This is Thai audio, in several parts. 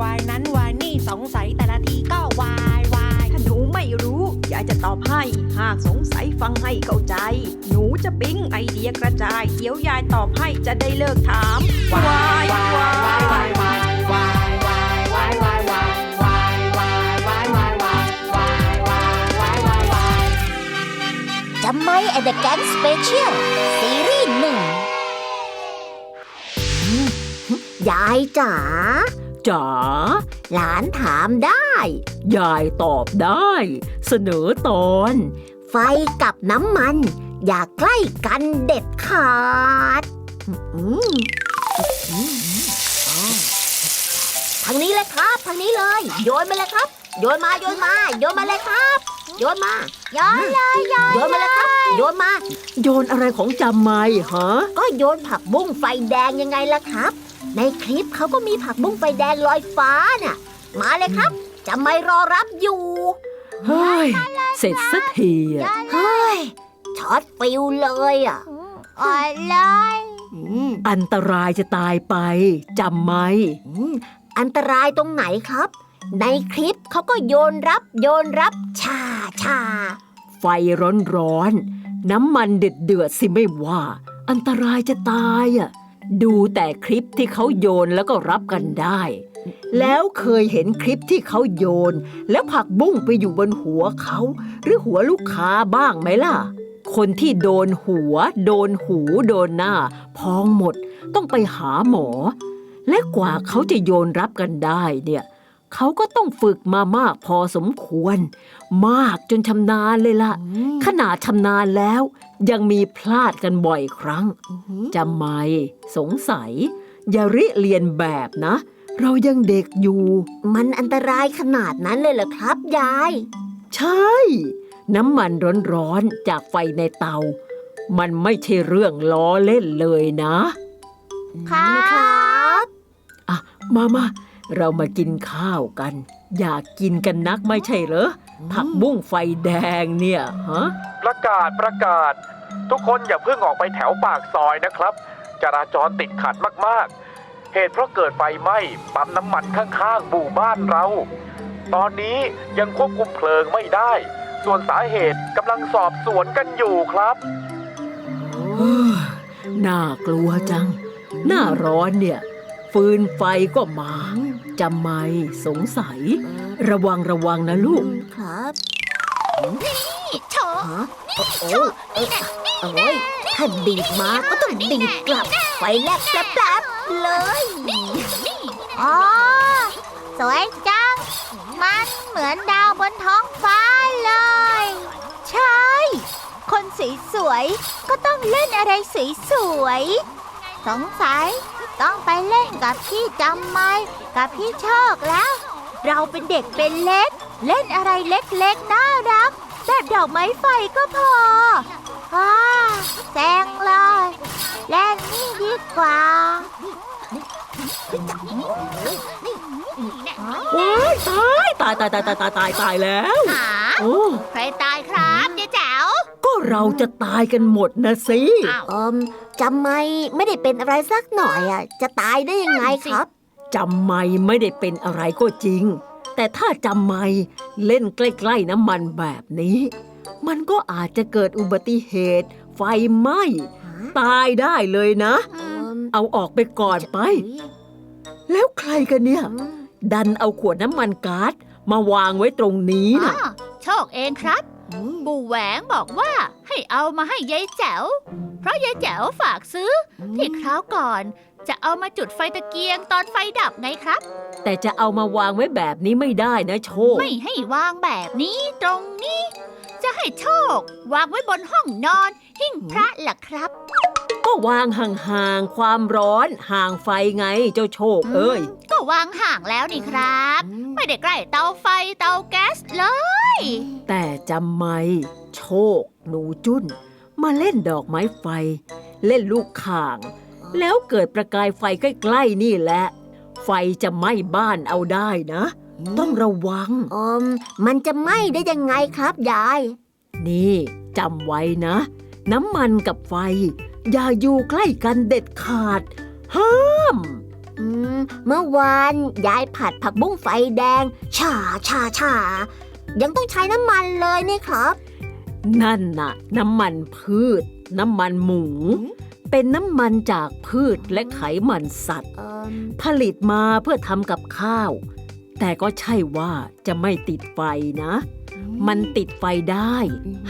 นุ่นวายนั่นวายนั้นวายนี่สงสัยแต่ละทีก็วายวายถ้าหนูไม่รู้ยายจะตอบให้ หากสงสัยฟังให้เข้าใจ หนูจะปิ๊งไอเดียกระจาย เดี๋ยวยายตอบให้จะได้เลิกถาม วายวายจำไม่แอนด์แก๊งสเปเชียลซีรีส์หนึ่งยายจ๋า จ๋า หลานถามได้ ยายตอบได้ เสนอตอน ไฟกับน้ำมัน อย่าใกล้กันเด็ดขาดอืมอืมอ๋อทางนี้เลยครับทางนี้เลย โยนมาเลยครับ โยนมาโยนมาโยนมาเลยครับโยนมาโยนเลยโยนมาเลยครับ โยนมา โยนอะไรของจำไม่ฮะ ก็โยนผักบุ้งไฟแดงยังไงล่ะครับ ในคลิปเขาก็มีผักบุ้งไฟแดงลอยฟ้าน่ะ มาเลยครับ จะไม่รอรับอยู่ เฮ้ย เสร็จสักทีอะเฮ้ยช็อตฟิลเลยอะอ่อนเลยอืมอันตรายจะตายไปจำไหมอืมอันตรายตรงไหนครับ ในคลิปเขาก็โยนรับโยนรับชาชาไฟร้อนๆน้ำมันเดือดเดือดๆสิไม่ว่า อันตรายจะตายอะ ดูแต่คลิปที่เขาโยนแล้วก็รับกันได้ แล้วเคยเห็นคลิปที่เขาโยน แล้วผักบุ้งไปอยู่บนหัวเขา หรือหัวลูกค้าบ้างไหมล่ะ คนที่โดนหัว โดนหู โดนหน้า พองหมด ต้องไปหาหมอ และกว่าเขาจะโยนรับกันได้เนี่ยเขาก็ต้องฝึกมามากพอสมควร มากจนชำนาญเลยล่ะ ขนาดชำนาญแล้ว ยังมีพลาดกันบ่อยครั้งจำไหมสงสัย อย่าริเรียนแบบนะ เรายังเด็กอยู่ มันอันตรายขนาดนั้นเลยเหรอครับ ยาย ใช่ น้ำมันร้อนๆจากไฟในเตา มันไม่ใช่เรื่องล้อเล่นเลยนะค่ะนะครับอะมามาเรามากินข้าวกัน อยากกินกันนักไม่ใช่เหรอผักบุ้งไฟแดงเนี่ยฮะ ประกาศประกาศ ทุกคนอย่าเพิ่งออกไปแถวปากซอยนะครับ จราจรติดขัดมากๆ เหตุเพราะเกิดไฟไหม้ปั๊มน้ำมันข้างๆหมู่บ้านเรา ตอนนี้ยังควบคุมเพลิงไม่ได้ ส่วนสาเหตุกำลังสอบสวนกันอยู่ครับเฮ้ยน่ากลัวจัง หน้าร้อนเนี่ย ฟืนไฟก็มาจำไม่สงสัย ระวังระวังนะลูก ครับโถฮะ โอ้โหเอ้ยโอ้ยถ้าดีดมาก็ต้องดีดกลับไฟแลบแป๊บๆเลยอ๋อสวยจัง มันเหมือนดาวบนท้องฟ้าเลย ใช่ คนสสวยๆก็ต้องเล่นอะไรสสวยๆสงสัยต้องไปเล่นกับพี่จำไม่กับพี่โชคแล้ว เราเป็นเด็กเป็นเล็ก เล่นอะไรเล็กๆน่ารัก แบบดอกไม้ไฟก็พออ่าแซงเลยเล่นนี่ดีกว่าว้ายตายตายตายตายตายตายตายแล้วหาโอ้ใครตายครับเจ๊แจ๋วก็เราจะตายกันหมดนะสิอ้าวเอิมจำไม่ไม่ได้เป็นอะไรสักหน่อยอะ จะตายได้ยังไงครับจำไม่ไม่ได้เป็นอะไรก็จริง แต่ถ้าจำไม่เล่นใกล้ ๆน้ำมันแบบนี้ มันก็อาจจะเกิดอุบัติเหตุ ไฟไหม้ตายได้เลยนะ เอิมเอาออกไปก่อนไป แล้วใครกันเนี่ยอืมดันเอาขวดน้ำมันก๊าซมาวางไว้ตรงนี้อ๋น่ะอโชคเองครับอืมปู่แหวงบอกว่าให้เอามาให้ยายแจ๋ว เพราะยายแจ๋วฝากซื้ออที่คราวก่อน จะเอามาจุดไฟตะเกียงตอนไฟดับไงครับ แต่จะเอามาวางไว้แบบนี้ไม่ได้นะโชค ไม่ให้วางแบบนี้ตรงนี้ จะให้โชควางไว้บนห้องนอน หิ้งพระล่ะครับ ก็วางห่างๆความร้อนห่างไฟไงเจ้าโชค เอ้ย ก็วางห่างแล้วนี่ครับ ไม่ได้ใกล้เตาไฟเตาแก๊สเลย แต่จำไหมโชค หนูจุ้น มาเล่นดอกไม้ไฟ เล่นลูกข่าง แล้วเกิดประกายไฟใกล้ๆนี่แหละ ไฟจะไหม้บ้านเอาได้นะ ต้องระวังเอิมมันจะไหม้ได้ยังไงครับยาย นี่จำไว้นะ น้ำมันกับไฟ อย่าอยู่ใกล้กันเด็ดขาด ห้ามออืมเมื่อวานยายผัดผักบุ้งไฟแดง ชาชาชายังต้องใช้น้ำมันเลยนี่ครับ นั่นน่ะ น้ำมันพืช น้ำมันหมู เป็นน้ำมันจากพืชและไขมันสัตว์เอ่อผลิตมาเพื่อทำกับข้าว แต่ก็ใช่ว่าจะไม่ติดไฟนะ มันติดไฟได้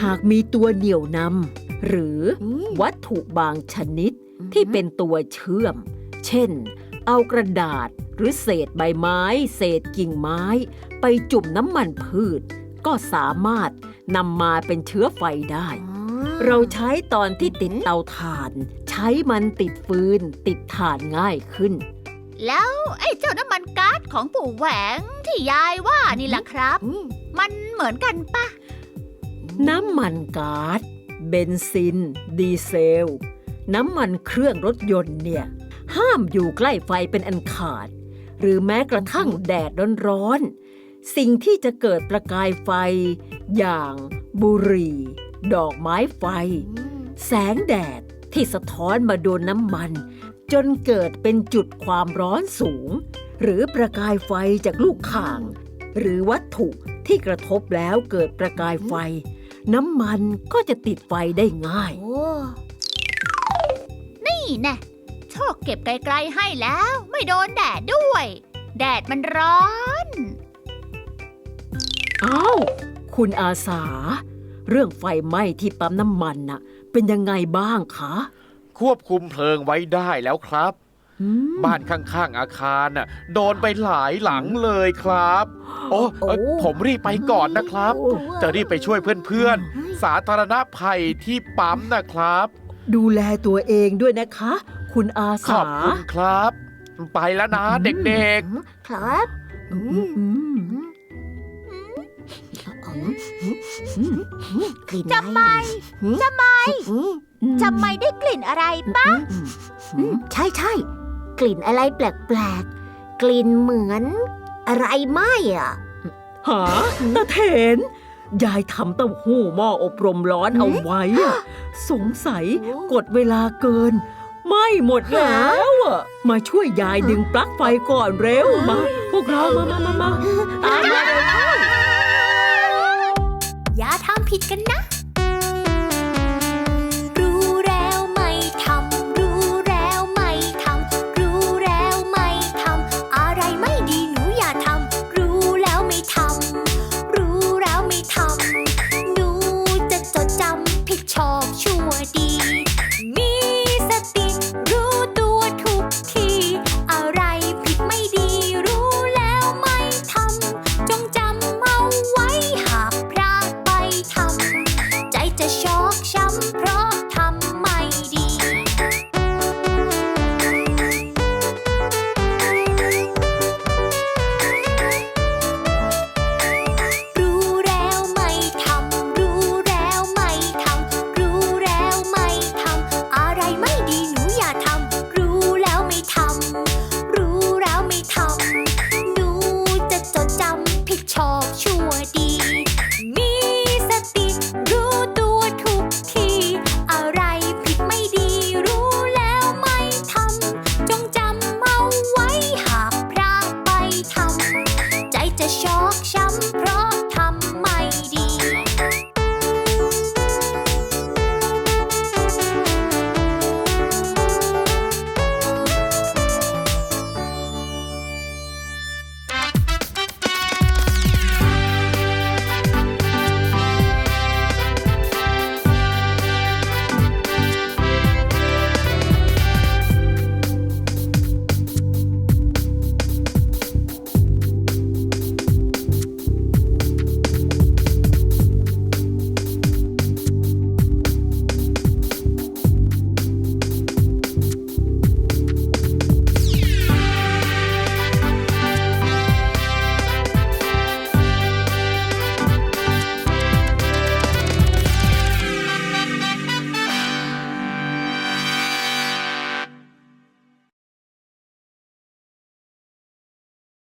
หากมีตัวเหนี่ยวนำหรืออืมวัตถุบางชนิดที่เป็นตัวเชื่อม เช่น เอากระดาษหรือเศษใบไม้ เศษกิ่งไม้ ไปจุ่มน้ำมันพืช ก็สามารถนำมาเป็นเชื้อไฟได้อ๋อ เราใช้ตอนที่ติดเตาถ่าน ใช้มันติดฟืน ติดถ่านง่ายขึ้น แล้วไอ้เจ้าน้ำมันก๊าซของปู่แหวงที่ยายว่านี่ล่ะครับอืมมันเหมือนกันปะน้ำมันก๊าซเบนซิน ดีเซล น้ำมันเครื่องรถยนต์เนี่ย ห้ามอยู่ใกล้ไฟเป็นอันขาด หรือแม้กระทั่งแดดร้อนๆสิ่งที่จะเกิดประกายไฟ อย่างบุหรี่ ดอกไม้ไฟ แสงแดดที่สะท้อนมาโดนน้ำมัน จนเกิดเป็นจุดความร้อนสูง หรือประกายไฟจากลูกข่าง หรือวัตถุที่กระทบแล้วเกิดประกายไฟ น้ำมันก็จะติดไฟได้ง่ายโอ้นี่แน่โชคเก็บไกลๆให้แล้วไม่โดนแดดด้วย แดดมันร้อน อ้าว คุณอาสา เรื่องไฟไหม้ที่ปั๊มน้ำมันน่ะ เป็นยังไงบ้างคะ ควบคุมเพลิงไว้ได้แล้วครับอืมบ้านข้างๆอาคารน่ะโดนไปหลายหลังเลยครับ โอ้เอ้ยผมรีบไปก่อนนะครับโอ้จะรีบไปช่วยเพื่อนๆ สาธารณภัยที่ปั๊มนะครับ ดูแลตัวเองด้วยนะคะ คุณอาขสาอบคุณครับ ไปแล้วนะเด็กครับ อืมอืม กลิ่นจะไม่จะไม่อืมจะไม่ได้กลิ่นอะไรปะอืมใช่ใช่กลิ่นอะไรแปลกๆ กลิ่นเหมือนอะไรไหมอะหาตาเถนยายทำเต้าหู้หม้ออบรมร้อนเอาไว้อะสงสัยโอ้กดเวลาเกิน ไม่หมดแล้วอะมาช่วยยายดึงปลั๊กไฟก่อนเร็วมา พวกเรามามามามาตาม ผิดกันนะ